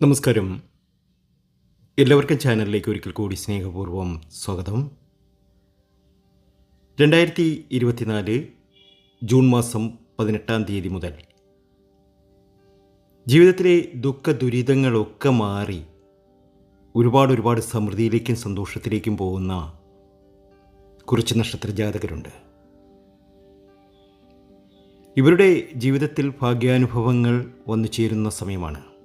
നമസ്കാരം. എല്ലാവർക്കും ചാനലിലേക്ക് ഒരിക്കൽ കൂടി സ്നേഹപൂർവം സ്വാഗതം. രണ്ടായിരത്തി ഇരുപത്തിനാല് ജൂൺ മാസം പതിനെട്ടാം തീയതി മുതൽ ജീവിതത്തിലെ ദുഃഖ ദുരിതങ്ങളൊക്കെ മാറി ഒരുപാട് ഒരുപാട് സമൃദ്ധിയിലേക്കും സന്തോഷത്തിലേക്കും പോകുന്ന കുറച്ച് നക്ഷത്ര ജാതകരുണ്ട്. ഇവരുടെ ജീവിതത്തിൽ ഭാഗ്യാനുഭവങ്ങൾ വന്നു ചേരുന്ന സമയമാണ്.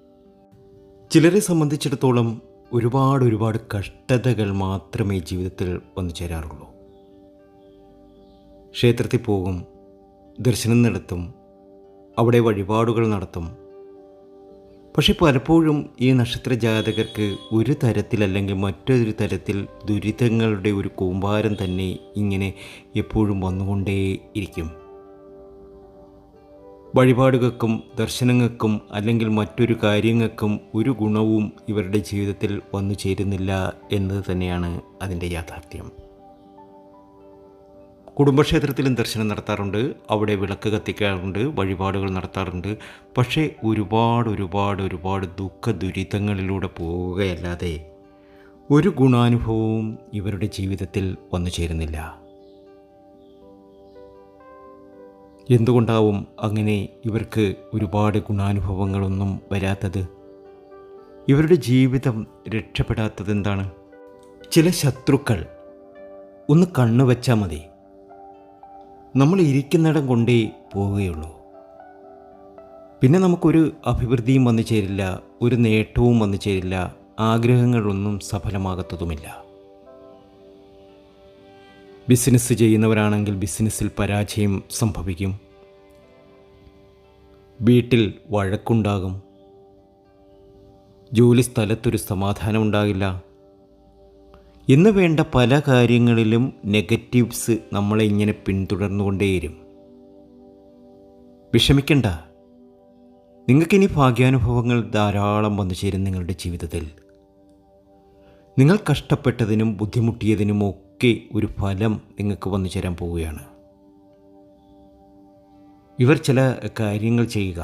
ചിലരെ സംബന്ധിച്ചിടത്തോളം ഒരുപാട് ഒരുപാട് കഷ്ടതകൾ മാത്രമേ ജീവിതത്തിൽ വന്നു ചേരാറുള്ളൂ. ക്ഷേത്രത്തിൽ പോകും ദർശനം നടത്തും അവിടെ വഴിപാടുകൾ നടത്തും. പക്ഷെ പലപ്പോഴും ഈ നക്ഷത്ര ജാതകർക്ക് ഒരു തരത്തിൽ അല്ലെങ്കിൽ മറ്റൊരു തരത്തിൽ ദുരിതങ്ങളുടെ ഒരു കൂമ്പാരം തന്നെ ഇങ്ങനെ എപ്പോഴും വന്നുകൊണ്ടേ ഇരിക്കും വഴിപാടുകൾക്കും ദർശനങ്ങൾക്കും അല്ലെങ്കിൽ മറ്റൊരു കാര്യങ്ങൾക്കും ഒരു ഗുണവും ഇവരുടെ ജീവിതത്തിൽ വന്നു ചേരുന്നില്ല എന്നത് തന്നെയാണ് അതിന്റെ യാഥാർത്ഥ്യം. കുടുംബക്ഷേത്രത്തിലും ദർശനം നടത്താറുണ്ട് അവിടെ വിളക്ക് കത്തിക്കാറുണ്ട് വഴിപാടുകൾ നടത്താറുണ്ട്. പക്ഷേ ഒരുപാട് ഒരുപാട് ഒരുപാട് ദുഃഖ ദുരിതങ്ങളിലൂടെ പോവുകയല്ലാതെ ഒരു ഗുണാനുഭവവും ഇവരുടെ ജീവിതത്തിൽ വന്നു ചേരുന്നില്ല. എന്തുകൊണ്ടാവും അങ്ങനെ ഇവർക്ക് ഒരുപാട് ഗുണാനുഭവങ്ങളൊന്നും വരാത്തത്? ഇവരുടെ ജീവിതം രക്ഷപ്പെടാത്തത് എന്താണ്? ചില ശത്രുക്കൾ ഒന്ന് കണ്ണു വച്ചാൽ മതി. നമ്മൾ ഇരിക്കുന്നിടം കൊണ്ടേ പോവുകയുള്ളൂ. പിന്നെ നമുക്കൊരു അഭിവൃദ്ധിയും വന്നു ചേരില്ല ഒരു നേട്ടവും വന്നു ചേരില്ല ആഗ്രഹങ്ങളൊന്നും സഫലമാകത്തതുമില്ല. ബിസിനസ് ചെയ്യുന്നവരാണെങ്കിൽ ബിസിനസ്സിൽ പരാജയം സംഭവിക്കും. വീട്ടിൽ വഴക്കുണ്ടാകും. ജോലി സ്ഥലത്തൊരു സമാധാനം ഉണ്ടാകില്ല എന്ന് വേണ്ട പല കാര്യങ്ങളിലും നെഗറ്റീവ്സ് നമ്മളെ ഇങ്ങനെ പിന്തുടർന്നുകൊണ്ടേരും വിഷമിക്കണ്ട. നിങ്ങൾക്കിനി ഭാഗ്യാനുഭവങ്ങൾ ധാരാളം വന്നു ചേരും നിങ്ങളുടെ ജീവിതത്തിൽ. നിങ്ങൾ കഷ്ടപ്പെട്ടതിനും ബുദ്ധിമുട്ടിയതിനും ഒക്കെ ഒരു ഫലം നിങ്ങൾക്ക് വന്നു ചേരാൻ പോവുകയാണ്. ഇവർ ചില കാര്യങ്ങൾ ചെയ്യുക.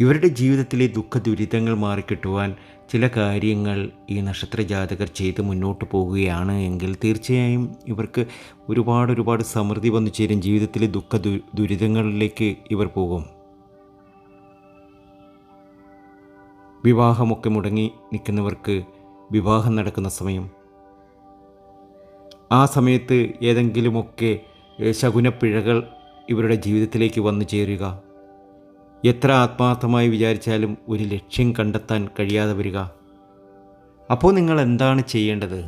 ഇവരുടെ ജീവിതത്തിലെ ദുഃഖ ദുരിതങ്ങൾ മാറിക്കിട്ടുവാൻ ചില കാര്യങ്ങൾ ഈ നക്ഷത്ര ജാതകർ ചെയ്ത് മുന്നോട്ട് പോവുകയാണ് എങ്കിൽ തീർച്ചയായും ഇവർക്ക് ഒരുപാട് ഒരുപാട് സമൃദ്ധി വന്നു ചേരും. ജീവിതത്തിലെ ദുഃഖ ദുരിതങ്ങളിലേക്ക് ഇവർ പോകും. വിവാഹമൊക്കെ മുടങ്ങി നിൽക്കുന്നവർക്ക് വിവാഹം നടക്കുന്ന സമയം ആ സമയത്ത് ഏതെങ്കിലുമൊക്കെ ശകുനപ്പിഴകൾ ഇവരുടെ ജീവിതത്തിലേക്ക് വന്നു ചേരുക. എത്ര ആത്മാർത്ഥമായി വിചാരിച്ചാലും ഒരു ലക്ഷ്യം കണ്ടെത്താൻ കഴിയാതെ വരിക. അപ്പോൾ നിങ്ങൾ എന്താണ് ചെയ്യേണ്ടത്?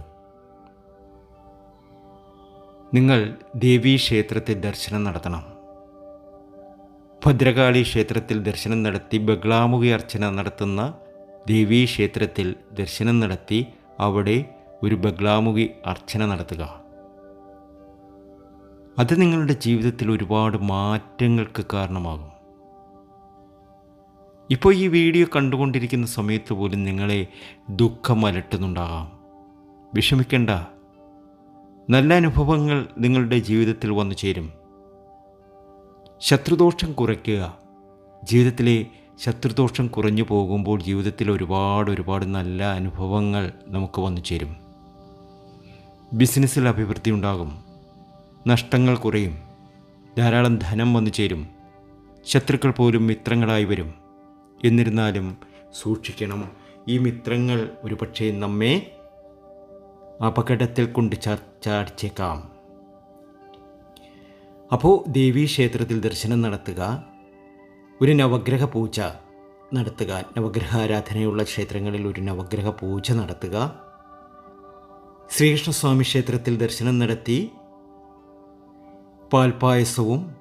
നിങ്ങൾ ദേവീ ക്ഷേത്രത്തിൽ ദർശനം നടത്തണം. ഭദ്രകാളി ക്ഷേത്രത്തിൽ ദർശനം നടത്തി ബഗ്ലാമുഖി അർച്ചന നടത്തുന്ന ദേവീ ക്ഷേത്രത്തിൽ ദർശനം നടത്തി അവിടെ ഒരു ബഗ്ലാമുഖി അർച്ചന നടത്തുക. അത് നിങ്ങളുടെ ജീവിതത്തിൽ ഒരുപാട് മാറ്റങ്ങൾക്ക് കാരണമാകും. ഇപ്പോൾ ഈ വീഡിയോ കണ്ടുകൊണ്ടിരിക്കുന്ന സമയത്ത് പോലും നിങ്ങളെ ദുഃഖം അലട്ടുന്നുണ്ടാകാം. വിഷമിക്കേണ്ട. നല്ല അനുഭവങ്ങൾ നിങ്ങളുടെ ജീവിതത്തിൽ വന്നു ചേരും. ശത്രുദോഷം കുറയ്ക്കുക. ജീവിതത്തിലെ ശത്രുദോഷം കുറഞ്ഞു പോകുമ്പോൾ ജീവിതത്തിൽ ഒരുപാട് ഒരുപാട് നല്ല അനുഭവങ്ങൾ നമുക്ക് വന്നു ചേരും. ബിസിനസ്സിൽ അഭിവൃദ്ധി ഉണ്ടാകും. നഷ്ടങ്ങൾ കുറയും. ധാരാളം ധനം വന്നു ചേരും. ശത്രുക്കൾ പോലും മിത്രങ്ങളായി വരും. എന്നിരുന്നാലും സൂക്ഷിക്കണം. ഈ മിത്രങ്ങൾ ഒരുപക്ഷെ നമ്മെ അപകടത്തിൽ കൊണ്ട് ചാടിച്ചേക്കാം. അപ്പോൾ ദേവീ ക്ഷേത്രത്തിൽ ദർശനം നടത്തുക ഒരു നവഗ്രഹ പൂജ നടത്തുക നവഗ്രഹ ആരാധനയുള്ള ക്ഷേത്രങ്ങളിൽ ഒരു നവഗ്രഹ പൂജ നടത്തുക ശ്രീകൃഷ്ണസ്വാമി ക്ഷേത്രത്തിൽ ദർശനം നടത്തി പാൽപായസവും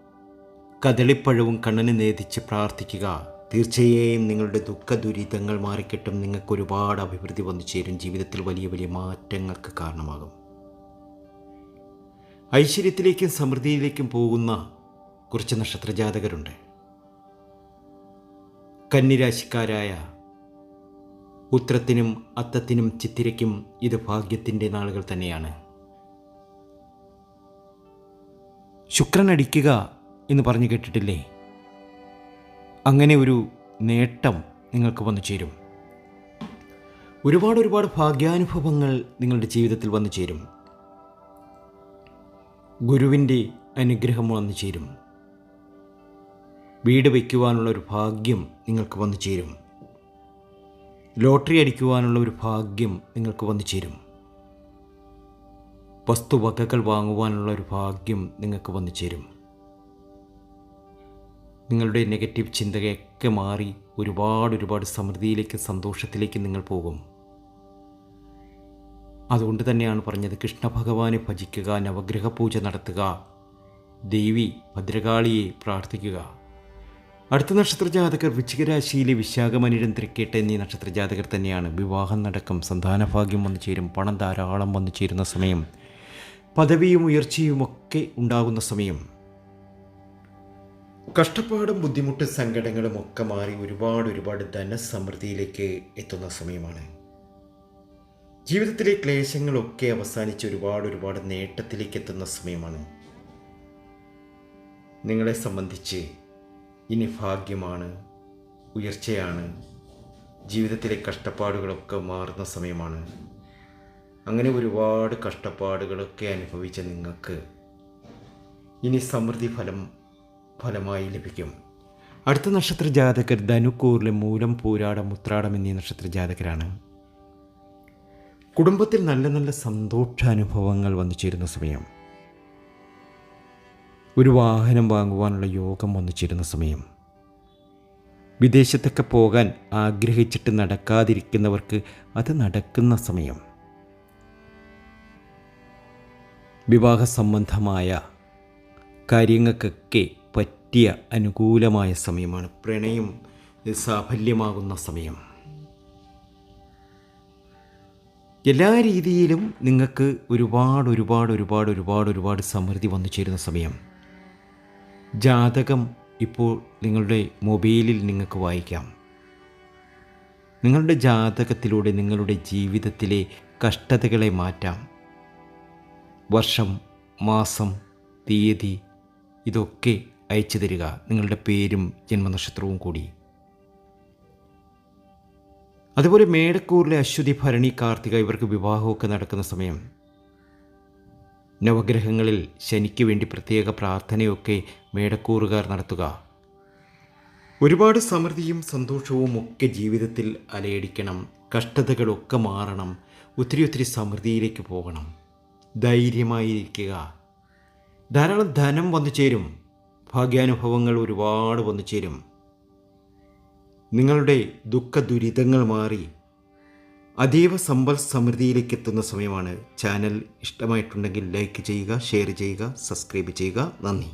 കദളിപ്പഴവും കണ്ണന് നേതിച്ച് പ്രാർത്ഥിക്കുക. തീർച്ചയായും നിങ്ങളുടെ ദുഃഖ ദുരിതങ്ങൾ മാറിക്കിട്ടും. നിങ്ങൾക്ക് ഒരുപാട് അഭിവൃദ്ധി വന്നു ചേരും. ജീവിതത്തിൽ വലിയ വലിയ മാറ്റങ്ങൾക്ക് കാരണമാകും. ഐശ്വര്യത്തിലേക്കും സമൃദ്ധിയിലേക്കും പോകുന്ന കുറച്ച് നക്ഷത്രജാതകരുണ്ട്. കന്നിരാശിക്കാരായ ഉത്രത്തിനും അത്തത്തിനും ചിത്തിരയ്ക്കും ഇത് ഭാഗ്യത്തിന്റെ നാളുകൾ തന്നെയാണ്. ശുക്രൻ അടിക്കുക എന്ന് പറഞ്ഞു കേട്ടിട്ടില്ലേ? അങ്ങനെ ഒരു നേട്ടം നിങ്ങൾക്ക് വന്നു ചേരും. ഒരുപാട് ഒരുപാട് ഭാഗ്യാനുഭവങ്ങൾ നിങ്ങളുടെ ജീവിതത്തിൽ വന്നു ചേരും. ഗുരുവിന്റെ അനുഗ്രഹം വന്നു ചേരും. വീട് വയ്ക്കുവാനുള്ള ഒരു ഭാഗ്യം നിങ്ങൾക്ക് വന്നു ചേരും. ലോട്ടറി അടിക്കുവാനുള്ള ഒരു ഭാഗ്യം നിങ്ങൾക്ക് വന്നു ചേരും. വസ്തുവകകൾ വാങ്ങുവാനുള്ള ഒരു ഭാഗ്യം നിങ്ങൾക്ക് വന്നു ചേരും. നിങ്ങളുടെ നെഗറ്റീവ് ചിന്തകയൊക്കെ മാറി ഒരുപാട് ഒരുപാട് സമൃദ്ധിയിലേക്ക് സന്തോഷത്തിലേക്ക് നിങ്ങൾ പോകും. അതുകൊണ്ട് തന്നെയാണ് പറഞ്ഞത് കൃഷ്ണഭഗവാനെ ഭജിക്കുക നവഗ്രഹ പൂജ നടത്തുക ദേവി ഭദ്രകാളിയെ പ്രാർത്ഥിക്കുക. അടുത്ത നക്ഷത്ര ജാതകർ വൃശ്ചികരാശിയിലെ വിശാഖമനിരം തൃക്കേട്ട എന്നീ നക്ഷത്ര ജാതകർ തന്നെയാണ്. വിവാഹം നടക്കും. സന്താനഭാഗ്യം വന്നു ചേരും. പണം ധാരാളം വന്നു ചേരുന്ന സമയം. പദവിയും ഉയർച്ചയും ഒക്കെ ഉണ്ടാകുന്ന സമയം. കഷ്ടപ്പാടും ബുദ്ധിമുട്ടും സങ്കടങ്ങളും ഒക്കെ മാറി ഒരുപാട് ഒരുപാട് ധനസമൃദ്ധിയിലേക്ക് എത്തുന്ന സമയമാണ്. ജീവിതത്തിലെ ക്ലേശങ്ങളൊക്കെ അവസാനിച്ച് ഒരുപാട് ഒരുപാട് നേട്ടത്തിലേക്ക് എത്തുന്ന സമയമാണ്. നിങ്ങളെ സംബന്ധിച്ച് ഇനി ഭാഗ്യമാണ് ഉയർച്ചയാണ് ജീവിതത്തിലെ കഷ്ടപ്പാടുകളൊക്കെ മാറുന്ന സമയമാണ്. അങ്ങനെ ഒരുപാട് കഷ്ടപ്പാടുകളൊക്കെ അനുഭവിച്ച നിങ്ങൾക്ക് ഇനി സമൃദ്ധി ഫലം ഫലമായി ലഭിക്കും. അടുത്ത നക്ഷത്ര ജാതകർ ധനുക്കൂറിലെ മൂലം പൂരാടം ഉത്രാടം എന്നീ നക്ഷത്ര ജാതകരാണ് കുടുംബത്തിൽ നല്ല നല്ല സന്തോഷാനുഭവങ്ങൾ വന്നു ചേരുന്ന സമയം. ഒരു വാഹനം വാങ്ങുവാനുള്ള യോഗം വന്നു ചേരുന്ന സമയം. വിദേശത്തൊക്കെ പോകാൻ ആഗ്രഹിച്ചിട്ട് നടക്കാതിരിക്കുന്നവർക്ക് അത് നടക്കുന്ന സമയം. വിവാഹ സംബന്ധമായ കാര്യങ്ങൾക്കൊക്കെ പറ്റിയ അനുകൂലമായ സമയമാണ്. പ്രണയം സാഫല്യമാകുന്ന സമയം. എല്ലാ രീതിയിലും നിങ്ങൾക്ക് ഒരുപാട് ഒരുപാട് ഒരുപാട് ഒരുപാട് ഒരുപാട് സമൃദ്ധി വന്നു ചേരുന്ന സമയം. ജാതകം ഇപ്പോൾ നിങ്ങളുടെ മൊബൈലിൽ നിങ്ങൾക്ക് വായിക്കാം. നിങ്ങളുടെ ജാതകത്തിലൂടെ നിങ്ങളുടെ ജീവിതത്തിലെ കഷ്ടതകളെ മാറ്റാം. വർഷം മാസം തീയതി ഇതൊക്കെ അയച്ചു തരിക. നിങ്ങളുടെ പേരും ജന്മനക്ഷത്രവും കൂടി. അതുപോലെ മേടക്കൂറിലെ അശ്വതി ഭരണി കാർത്തിക ഇവർക്ക് വിവാഹമൊക്കെ നടക്കുന്ന സമയം. നവഗ്രഹങ്ങളിൽ ശനിക്ക് വേണ്ടി പ്രത്യേക പ്രാർത്ഥനയൊക്കെ മേടക്കൂറുകാർ നടത്തുക. ഒരുപാട് സമൃദ്ധിയും സന്തോഷവും ഒക്കെ ജീവിതത്തിൽ അലയടിക്കണം. കഷ്ടതകളൊക്കെ മാറണം. ഒത്തിരി ഒത്തിരി സമൃദ്ധിയിലേക്ക് പോകണം. ധൈര്യമായിരിക്കുക. ധാരാളം ധനം വന്നു ചേരും. ഭാഗ്യാനുഭവങ്ങൾ ഒരുപാട് വന്നു ചേരും. നിങ്ങളുടെ ദുഃഖ ദുരിതങ്ങൾ മാറി അതീവ സമ്പൽ സമൃദ്ധിയിലേക്ക് എത്തുന്ന സമയമാണ്. ചാനൽ ഇഷ്ടമായിട്ടുണ്ടെങ്കിൽ ലൈക്ക് ചെയ്യുക ഷെയർ ചെയ്യുക സബ്സ്ക്രൈബ് ചെയ്യുക. നന്ദി.